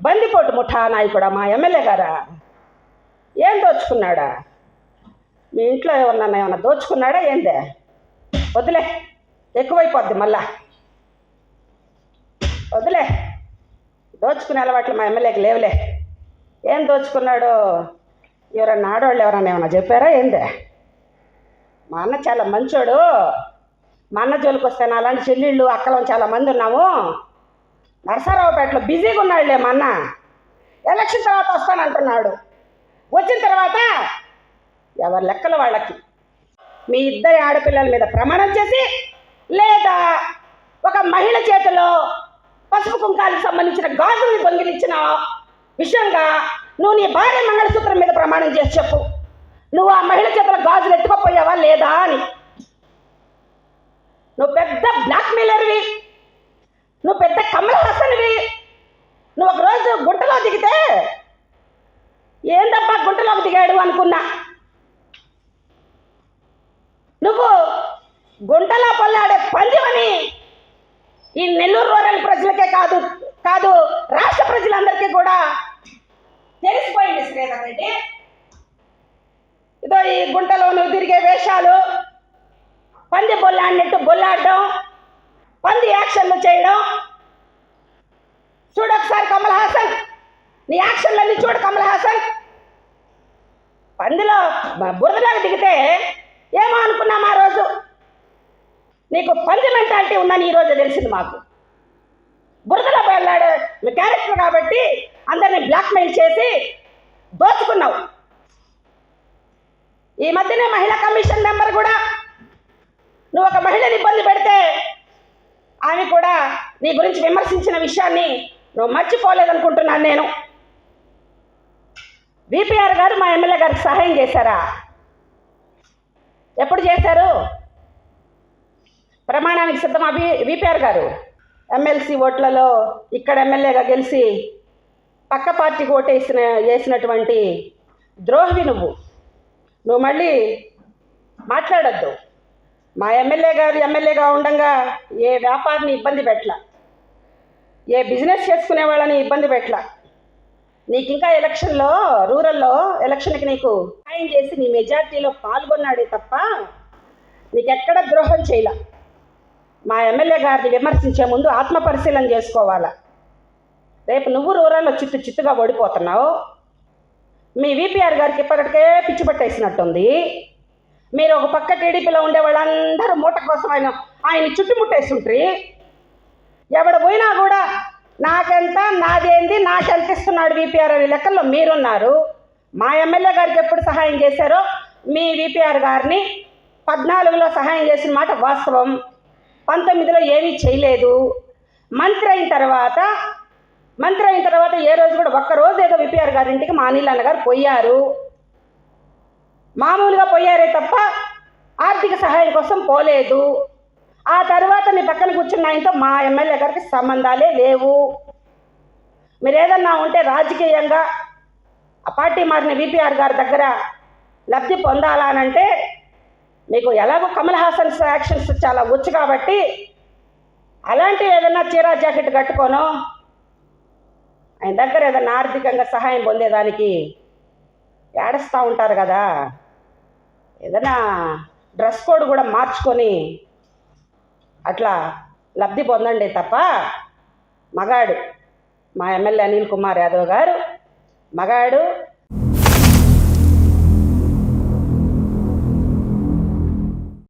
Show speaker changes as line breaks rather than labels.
బందిపోటు ముఠా నాయకుడా మా ఎమ్మెల్యే గారా? ఏం దోచుకున్నాడా? మీ ఇంట్లో ఏమన్నా ఏమన్నా దోచుకున్నాడా ఏందే? వదిలే ఎక్కువైపోద్ది మళ్ళా. వదిలే దోచుకునే అలవాట్లు మా ఎమ్మెల్యేకి లేవులే. ఏం దోచుకున్నాడు? ఎవరన్నా ఆడవాళ్ళు ఎవరన్నా ఏమన్నా చెప్పారా ఏందే? మా అన్న చాలా మంచోడు. మా అన్న జోలికి వస్తే అలాంటి చెల్లెళ్ళు అక్కలం చాలా మంది ఉన్నాము. నరసరావుపేటలో బిజీగా ఉన్నాడులే మా అన్న. ఎలక్షన్ తర్వాత వస్తానంటున్నాడు. వచ్చిన తర్వాత ఎవరి లెక్కలు వాళ్ళకి? మీ ఇద్దరి ఆడపిల్లల మీద ప్రమాణం చేసి లేదా ఒక మహిళ చేతిలో పసుపు కుంకాలకు సంబంధించిన గాజుల్ని దొంగిలించిన విషయంగా నువ్వు నీ భార్య మంగళసూత్రం మీద ప్రమాణం చేసి చెప్పు. నువ్వు ఆ మహిళ చేతిలో గాజులు ఎత్తుకపోయావా లేదా అని. నువ్వు పెద్ద బ్లాక్ మెయిలర్వి నువ్వు పెద్ద కమల్ హాసన్వి నువ్వు ఒక రోజు గుంటలో దిగితే ఏందబ్బా గుంటలోకి అనుకున్నా. నువ్వు గుంటలా పల్లాడే పందివని ఈ నెల్లూరు రూరల్ ప్రజలకే కాదు కాదు రాష్ట్ర ప్రజలందరికీ కూడా తెలిసిపోయింది శ్రీధర్ రెడ్డి. ఇదో ఈ గుంటలో నువ్వు తిరిగే వేషాలు పంది బొల్లాడినట్టు బొల్లాడడం పంది యాక్షన్లు చేయడం. చూడొకసారి కమల్ హాసన్ నీ యాక్షన్లన్నీ చూడు కమల్ హాసన్. పందిలో బ- బురదలోకి దిగితే ఏమో అనుకున్నాం ఆ రోజు. నీకు పంది మెంటాలిటీ ఉందని ఈరోజు తెలిసింది మాకు. బురదలో వెళ్ళాడు క్యారెక్టర్ కాబట్టి అందరిని బ్లాక్మెయిల్ చేసి దోచుకున్నావు. ఈ మధ్యనే మహిళా కమిషన్ నెంబర్ కూడా నువ్వు ఒక మహిళని ఇబ్బంది పెడితే ఆమె కూడా నీ గురించి విమర్శించిన విషయాన్ని నువ్వు మర్చిపోలేదనుకుంటున్నాను నేను. విపిఆర్ గారు మా ఎమ్మెల్యే గారికి సహాయం చేశారా? ఎప్పుడు చేశారు? ప్రమాణానికి సిద్ధమా అభి విపిఆర్ గారు. ఎమ్మెల్సీ ఓట్లలో ఇక్కడ ఎమ్మెల్యేగా గెలిచి పక్క పార్టీకి ఓటేసిన వేసినటువంటి ద్రోహి నువ్వు. నువ్వు మళ్ళీ మాట్లాడొద్దు. మా ఎమ్మెల్యే గారు ఎమ్మెల్యేగా ఉండగా ఏ వ్యాపారిని ఇబ్బంది పెట్టలా. ఏ బిజినెస్ చేసుకునే వాళ్ళని ఇబ్బంది పెట్టలా. నీకు ఇంకా ఎలక్షన్లో రూరల్లో ఎలక్షన్కి నీకు సాయం చేసి నీ మెజార్టీలో పాల్గొన్నాడే తప్ప నీకెక్కడ ద్రోహం చేయలే. మా ఎమ్మెల్యే గారిని విమర్శించే ముందు ఆత్మ పరిశీలన చేసుకోవాలా. రేపు నువ్వు రూరల్లో చిత్తు చిత్తుగా ఓడిపోతున్నావు. మీ విపిఆర్ గారికి ఇప్పటికే పిచ్చి పట్టేసినట్టుంది. మీరు ఒక పక్క టీడీపీలో ఉండే వాళ్ళందరూ మూట కోసం ఆయన ఆయన చుట్టుముట్టేసి ఉంటారు ఎవడు పోయినా కూడా నాకెంత? నాదేంది? నాకెంత ఇస్తున్నాడు విపిఆర్ అనే లెక్కల్లో మీరున్నారు. మా ఎమ్మెల్యే గారికి ఎప్పుడు సహాయం చేశారో మీ విపిఆర్ గారిని పద్నాలుగులో సహాయం చేసిన మాట వాస్తవం. పంతొమ్మిదిలో ఏమీ చేయలేదు. మంత్రి అయిన తర్వాత మంత్రి అయిన తర్వాత ఏ రోజు కూడా ఒక్కరోజు ఏదో విపిఆర్ గారింటికి మా అనిల్ గారు పోయారు. మామూలుగా పోయారే తప్ప ఆర్థిక సహాయం కోసం పోలేదు. ఆ తర్వాత మీ పక్కన కూర్చున్న ఆయనతో మా ఎమ్మెల్యే గారికి సంబంధాలే లేవు. మీరు ఏదన్నా ఉంటే రాజకీయంగా ఆ పార్టీ మారిన విపిఆర్ గారి దగ్గర లబ్ధి పొందాలనంటే మీకు ఎలాగో కమల్ హాసన్ యాక్షన్స్ చాలా వచ్చు కాబట్టి అలాంటి ఏదైనా చీరా జాకెట్ కట్టుకోను ఆయన దగ్గర ఏదైనా ఆర్థికంగా సహాయం పొందేదానికి ఏడుస్తూ ఉంటారు కదా. ఏదైనా డ్రెస్ కోడ్ కూడా మార్చుకొని అట్లా లబ్ధి పొందండి తప్ప మగాడు మా ఎమ్మెల్యే అనిల్ కుమార్ యాదవ్ గారు మగాడు